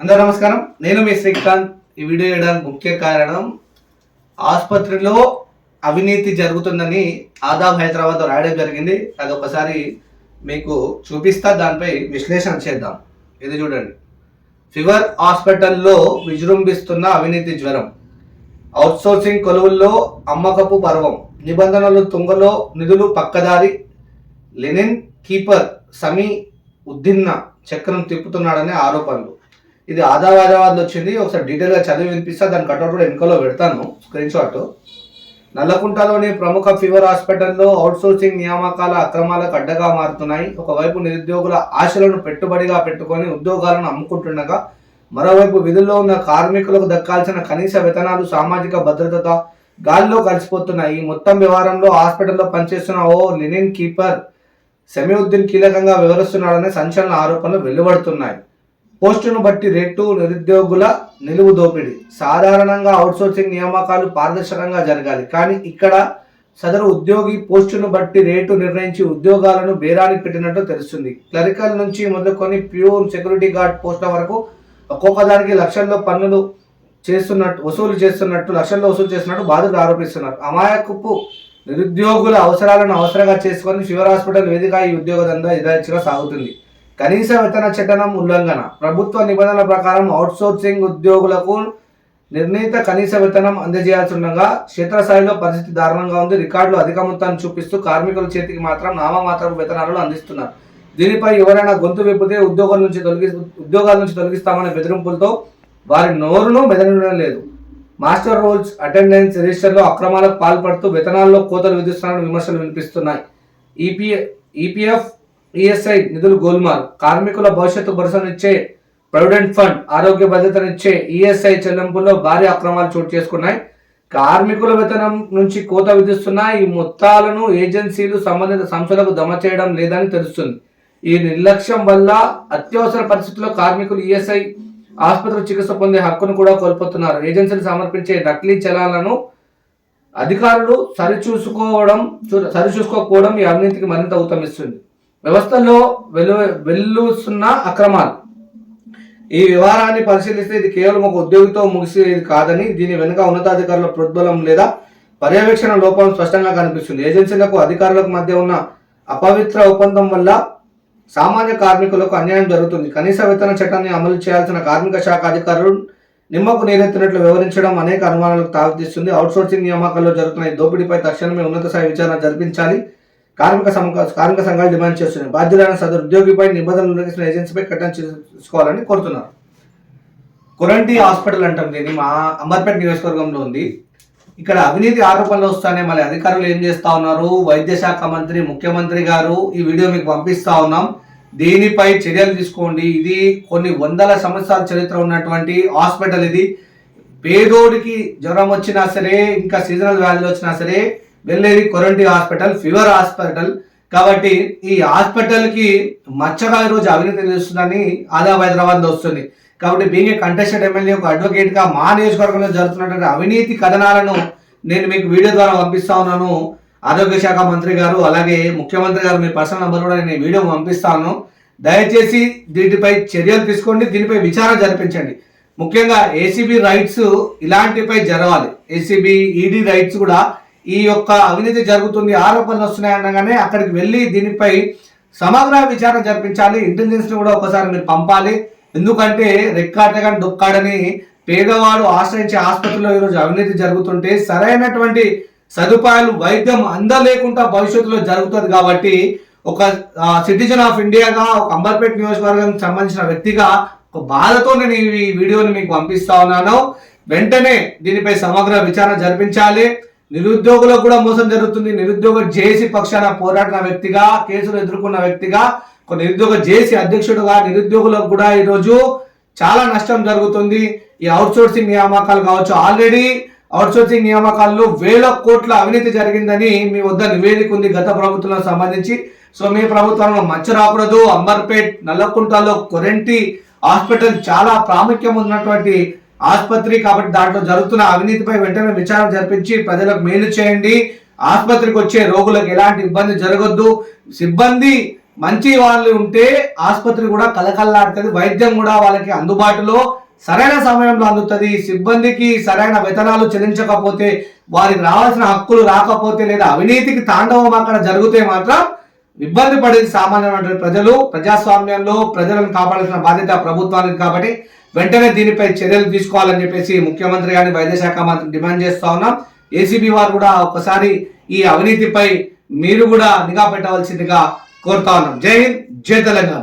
అందరూ నమస్కారం. నేను మీ శ్రీకాంత్. ఈ వీడియో చేయడానికి ముఖ్య కారణం ఆసుపత్రిలో అవినీతి జరుగుతుందని ఆదాబ్ హైదరాబాద్ రాయడం జరిగింది. అది ఒకసారి మీకు చూపిస్తా దానిపై విశ్లేషణ చేద్దాం. ఇది చూడండి. ఫీవర్ హాస్పిటల్లో విజృంభిస్తున్న అవినీతి జ్వరం. అవుట్సోర్సింగ్ కొలువుల్లో అమ్మకపు పర్వం. నిబంధనలు తుంగలో నిధులు పక్కదారి. లెనిన్ కీపర్ సమీ ఉద్దిన్న చక్రం తిప్పుతున్నాడనే ఆరోపణలు. ఇది ఆదావాదావాద్ వచ్చింది. ఒకసారి డీటెయిల్గా చదివి వినిపిస్తా. దాని కట్అవుట్ కూడా వెనుకలో పెడతాను. స్క్రీన్ షాట్ నల్లకుంటలోని ప్రముఖ ఫీవర్ హాస్పిటల్లో అవుట్సోర్సింగ్ నియామకాల అక్రమాలకు అడ్డగా మారుతున్నాయి. ఒకవైపు నిరుద్యోగుల ఆశలను పెట్టుబడిగా పెట్టుకొని ఉద్యోగాలను అమ్ముకుంటుండగా మరోవైపు విధుల్లో ఉన్న కార్మికులకు దక్కాల్సిన కనీస వేతనాలు సామాజిక భద్రత గాల్లో కలిసిపోతున్నాయి. ఈ మొత్తం వ్యవహారంలో హాస్పిటల్లో పనిచేస్తున్న ఓ లినిన్ కీపర్ సమీవుద్దీన్ కీలకంగా వివరిస్తున్నాడనే సంచలన ఆరోపణలు వెలువడుతున్నాయి. పోస్టును బట్టి రేటు నిరుద్యోగుల నిలువు దోపిడీ. సాధారణంగా అవుట్సోర్సింగ్ నియామకాలు పారదర్శకంగా జరగాలి. కానీ ఇక్కడ సదరు ఉద్యోగి పోస్టును బట్టి రేటు నిర్ణయించి ఉద్యోగాలను బేరానికి పెట్టినట్టు తెలుస్తుంది. క్లరికల్ నుంచి మొదలుకొని ప్యూర్ సెక్యూరిటీ గార్డ్ పోస్టుల వరకు ఒక్కొక్కదానికి లక్షల్లో పన్నులు చేస్తున్నట్టు వసూలు చేస్తున్నట్టు లక్షల్లో వసూలు చేస్తున్నట్టు బాధితులు ఆరోపిస్తున్నారు. అమాయకపు నిరుద్యోగుల అవసరాలను అవసరంగా చేసుకొని ఫీవర్ హాస్పిటల్ వేదిక ఈ ఉద్యోగ దందా ఇదాచిగా సాగుతుంది. కనీస వేతన చట్టం ఉల్లంఘన. ప్రభుత్వ నిబంధనల ప్రకారం అవుట్సోర్సింగ్ ఉద్యోగులకు నిర్ణీత కనీస వేతనం అందజేయాల్సి ఉండగా క్షేత్రస్థాయిలో పరిస్థితి దారుణంగా ఉంది. రికార్డులు అధిక మొత్తాన్ని చూపిస్తూ కార్మికుల చేతికి మాత్రం నామమాత్రపు వేతనాలను అందిస్తున్నారు. దీనిపై ఎవరైనా గొంతు విప్పితే ఉద్యోగం నుంచి తొలగి ఉద్యోగాల నుంచి తొలగిస్తామనే బెదిరింపులతో వారి నోరును బెదిరించడం లేదు. మాస్టర్ రోల్స్ అటెండెన్స్ రిజిస్టర్లో అక్రమాలకు పాల్పడుతూ వేతనాల్లో కోతలు విధిస్తున్నారని విమర్శలు వినిపిస్తున్నాయి. ఈపీ ఈపీఎఫ్ ఈఎస్ఐ నిధులు గోల్మాల్. కార్మికుల భవిష్యత్తు భరోసానిచ్చే ప్రొవిడెంట్ ఫండ్ ఆరోగ్య భద్రతనిచ్చే ఈఎస్ఐ చెల్లింపుల్లో భారీ అక్రమాలు చోటు చేసుకున్నాయి. కార్మికుల వేతనం నుంచి కోత విధిస్తున్న ఈ మొత్తాలను ఏజెన్సీలు సంబంధిత సంస్థలకు జమ చేయడం లేదని తెలుస్తుంది. ఈ నిర్లక్ష్యం వల్ల అత్యవసర పరిస్థితుల్లో కార్మికులు ఈఎస్ఐ ఆసుపత్రి చికిత్స పొందే హక్కును కూడా కోల్పోతున్నారు. ఏజెన్సీలు సమర్పించే నకిలీ చలాలను అధికారులు సరిచూసుకోవడం చూ- సరిచూసుకోకపోవడం ఈ అవినీతికి మరింత ఊతమిస్తుంది. వ్యవస్థలో వెలు వెల్లుస్తున్న అక్రమాలు. ఈ వ్యవహారాన్ని పరిశీలిస్తే ఇది కేవలం ఒక ఉద్యోగితో ముగిసేది కాదని దీని వెనుక ఉన్నతాధికారుల ప్రోద్బలం లేదా పర్యవేక్షణ లోపం స్పష్టంగా కనిపిస్తుంది. ఏజెన్సీలకు అధికారులకు మధ్య ఉన్న అపవిత్ర ఒప్పందం వల్ల సామాన్య కార్మికులకు అన్యాయం జరుగుతుంది. కనీస వేతన చట్టాన్ని అమలు చేయాల్సిన కార్మిక శాఖ అధికారులు నిమ్మకు నీరెత్తినట్లు వివరించడం అనేక అనుమానాలకు తావితీస్తుంది అవుట్సోర్సింగ్ నియామకాల్లో జరుగుతున్న ఈ దోపిడీపై తక్షణమే ఉన్నత స్థాయి విచారణ జరిపించాలి. కార్మిక సంఘ కార్మిక సంఘాలు డిమాండ్ చేస్తున్నాయి. బాధ్యులైన సదరు ఉద్యోగిపై నిబంధనలు ఉల్లంఘించిన ఏజెన్సీపై కఠిన చేసుకోవాలని కోరుతున్నారు. కొరంటి హాస్పిటల్ అంటాం దీన్ని మా అంబర్పేట నియోజకవర్గంలో ఉంది. ఇక్కడ అవినీతి ఆరోపణలు వస్తానే మళ్ళీ అధికారులు ఏం చేస్తా ఉన్నారు? వైద్య శాఖ మంత్రి ముఖ్యమంత్రి గారు ఈ వీడియో మీకు పంపిస్తా ఉన్నాం. దీనిపై చర్యలు తీసుకోండి. ఇది కొన్ని వందల సంవత్సరాల చరిత్ర ఉన్నటువంటి హాస్పిటల్ ఇది. పేదోడికి జ్వరం వచ్చినా సరే ఇంకా సీజనల్ వ్యాధులు వచ్చినా సరే వెళ్ళేది కొరంటి హాస్పిటల్ ఫీవర్ హాస్పిటల్. కాబట్టి ఈ హాస్పిటల్కి మచ్చగా ఈరోజు అవినీతి చేస్తుందని ఆదాబ్ హైదరాబాద్లో వస్తుంది. కాబట్టి బీయింగ్ ఏ కంటెస్టెడ్ ఎమ్మెల్యే ఒక అడ్వకేట్గా మా నియోజకవర్గంలో జరుగుతున్నటువంటి అవినీతి కథనాలను నేను మీకు వీడియో ద్వారా పంపిస్తా ఉన్నాను. ఆరోగ్య శాఖ మంత్రి గారు అలాగే ముఖ్యమంత్రి గారు మీ పర్సనల్ నెంబర్ కూడా నేను వీడియో పంపిస్తాను దయచేసి దీనిపై చర్యలు తీసుకోండి దీనిపై విచారణ జరిపించండి. ముఖ్యంగా ఏసీబీ రైట్స్ ఇలాంటిపై జరగాలి. ఏసీబీ ఈడీ రైట్స్ కూడా ఈ యొక్క అవినీతి జరుగుతుంది ఆరోపణలు వస్తున్నాయి అనగానే అక్కడికి వెళ్ళి దీనిపై సమగ్ర విచారణ జరిపించాలి. ఇంటెలిజెన్స్ని కూడా ఒకసారి మీరు పంపాలి. ఎందుకంటే రెక్కాటగాని డొక్కాడని పేదవాడు ఆశ్రయించే ఆసుపత్రిలో ఈరోజు అవినీతి జరుగుతుంటే సరైనటువంటి సదుపాయాలు వైద్యం అందలేకుండా భవిష్యత్తులో జరుగుతుంది కాబట్టి ఒక సిటిజన్ ఆఫ్ ఇండియాగా ఒక అంబర్పేట్ నియోజకవర్గానికి సంబంధించిన వ్యక్తిగా ఒక బాధతో నేను ఈ వీడియోని మీకు పంపిస్తా ఉన్నాను. వెంటనే దీనిపై సమగ్ర విచారణ జరిపించాలి. నిరుద్యోగులకు కూడా మోసం జరుగుతుంది. నిరుద్యోగ జేసీ పక్షాన పోరాడిన వ్యక్తిగా కేసులు ఎదుర్కొన్న వ్యక్తిగా ఒక నిరుద్యోగ జేసీ అధ్యక్షుడుగా నిరుద్యోగులకు కూడా ఈరోజు చాలా నష్టం జరుగుతుంది. ఈ అవుట్సోర్సింగ్ నియామకాలు కావచ్చు. ఆల్రెడీ అవుట్సోర్సింగ్ నియామకాల్లో వేల కోట్ల అవినీతి జరిగిందని మీ వద్ద నివేదిక ఉంది గత ప్రభుత్వం సంబంధించి. సో మీ ప్రభుత్వంలో మచ్చ రాకూడదు. అంబర్పేట్ నల్లకుంటలో కొరెంటి హాస్పిటల్ చాలా ప్రాముఖ్యం ఉన్నటువంటి ఆసుపత్రి కాబట్టి దాంట్లో జరుగుతున్న అవినీతిపై వెంటనే విచారణ జరిపించి ప్రజలకు మేలు చేయండి. ఆసుపత్రికి వచ్చే రోగులకు ఎలాంటి ఇబ్బంది జరగొద్దు. సిబ్బంది మంచి వాళ్ళు ఉంటే ఆసుపత్రి కూడా కలకల్లాడుతుంది వైద్యం కూడా వాళ్ళకి అందుబాటులో. సరైన సమయంలో అందుతుంది. సిబ్బందికి సరైన వేతనాలు చెల్లించకపోతే వారికి రావాల్సిన హక్కులు రాకపోతే లేదా అవినీతికి తాండవం అక్కడ జరిగితే మాత్రం ఇబ్బంది పడేది సామాన్యమైన ప్రజలు. ప్రజాస్వామ్యంలో ప్రజలను కాపాడాల్సిన బాధ్యత ప్రభుత్వానికి కాబట్టి వెంటనే దీనిపై చర్యలు తీసుకోవాలని చెప్పేసి ముఖ్యమంత్రి గారిని వైద్య శాఖ మంత్రి డిమాండ్ చేస్తా ఉన్నాం. ఏసీబీ వారు కూడా ఒకసారి ఈ అవినీతిపై మీరు కూడా నిఘా పెట్టవలసిందిగా కోరుతా ఉన్నాం. జై హింద్ జై తెలంగాణ.